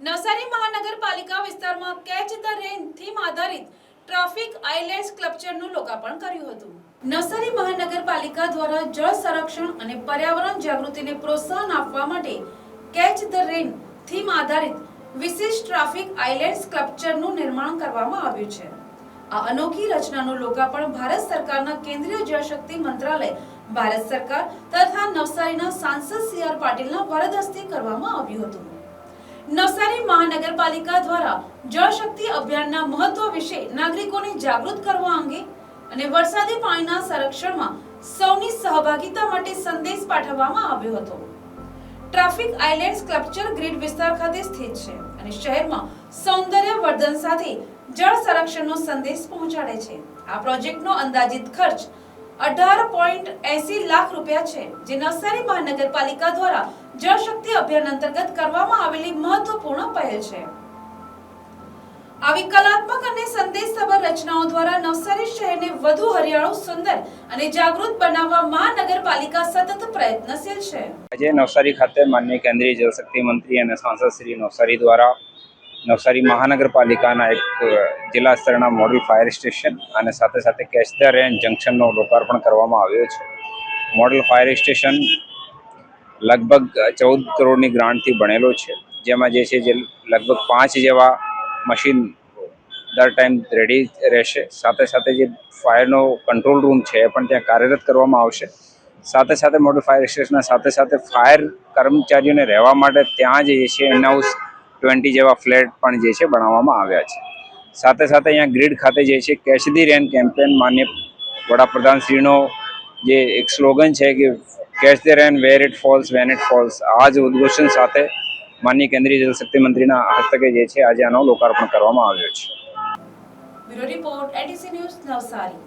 નવસારી મહાનગરપાલિકા વિસ્તારમાં catch the rain theme આધારિત ટ્રાફિક આઇલેન્ડ સ્કલ્પચરનું લોકાર્પણ કર્યું હતું. નવસારી મહાનગરપાલિકા દ્વારા જળ સંરક્ષણ અને પર્યાવરણ જાગૃતિને પ્રોત્સાહન આપવા માટે કેચ ધ રેન થીમ આધારિત વિશિષ્ટ ટ્રાફિક આઇલેન્ડ સ્કલ્પચરનું નિર્માણ કરવામાં આવ્યું છે. આ અનોખી રચનાનું લોકાર્પણ ભારત સરકારના કેન્દ્રીય જળશક્તિ મંત્રાલય, ભારત સરકાર તથા નવસારીના સાંસદ સી આર પાટીલના વરદ હસ્તે કરવામાં આવ્યું હતું. નવસારી મહાનગરપાલિકા દ્વારા જળ શક્તિ અભિયાનના મહત્વ વિશે નાગરિકોને જાગૃત કરવા અંગે અને વરસાદી પાણીના સંરક્ષણમાં સૌની સહભાગિતા માટે સંદેશ પાઠવવામાં આવ્યો હતો. ટ્રાફિક આઇલેન્ડ સ્કલ્પચર ગ્રીડ વિસ્તાર ખાતે સ્થિત છે અને શહેરમાં સૌંદર્ય વર્ધન સાથે જળ સંરક્ષણનો સંદેશ પહોંચાડે છે. આ પ્રોજેક્ટનો અંદાજિત ખર્ચ અઢાર પોઈન્ટ એસી લાખ રૂપિયા છે, જે નવસારી મહાનગરપાલિકા દ્વારા જળ શક્તિ અભિયાન અંતર્ગત કરવામાં આવેલી મહત્વપૂર્ણ પહેલ છે. આવી કલાત્મક અને સંદેશસભર રચનાઓ દ્વારા નવસારી શહેરને વધુ હરિયાળું, સુંદર અને જાગૃત બનાવવા મહાનગરપાલિકા સતત પ્રયત્નશીલ છે. આજે નવસારી ખાતે માનનીય કેન્દ્રીય જળશક્તિ મંત્રી અને સાંસદ શ્રી નવસારી દ્વારા નવસારી મહાનગરપાલિકાના એક જિલ્લા સ્તરના મોડલ ફાયર સ્ટેશન અને સાથે સાથે કેચ ધ રેન જંકશનનો લોકાર્પણ કરવામાં આવ્યો છે. મોડલ ફાયર સ્ટેશન લગભગ ચૌદ કરોડની ગ્રાન્ટથી બનેલો છે. જેમાં જે છે જે લગભગ પાંચ જેવા મશીન દર ટાઈમ રેડી રહેશે. સાથે સાથે જે ફાયરનો કંટ્રોલ રૂમ છે એ પણ ત્યાં કાર્યરત કરવામાં આવશે. સાથે સાથે મોડલ ફાયર સ્ટેશનના સાથે સાથે ફાયર કર્મચારીઓને રહેવા માટે ત્યાં જે છે ઇનહાઉસ ટ્વેન્ટી જેવા ફ્લેટ પણ જે છે બનાવવામાં આવ્યા છે. સાથે સાથે અહીંયા ગ્રીડ ખાતે જે છે કેચ ધી રેન કેમ્પેન માન્ય વડાપ્રધાનશ્રીનો જે એક સ્લોગન છે કે catch the rain where it falls, when it falls. આ જ ઉદ્ઘોષણ સાથે માનનીય કેન્દ્રીય જલશક્તિ મંત્રીના હસ્તકે જે છે આજે આનો લોકાર્પણ કરવામાં આવ્યો છે. Bureau report ATC news Navsari.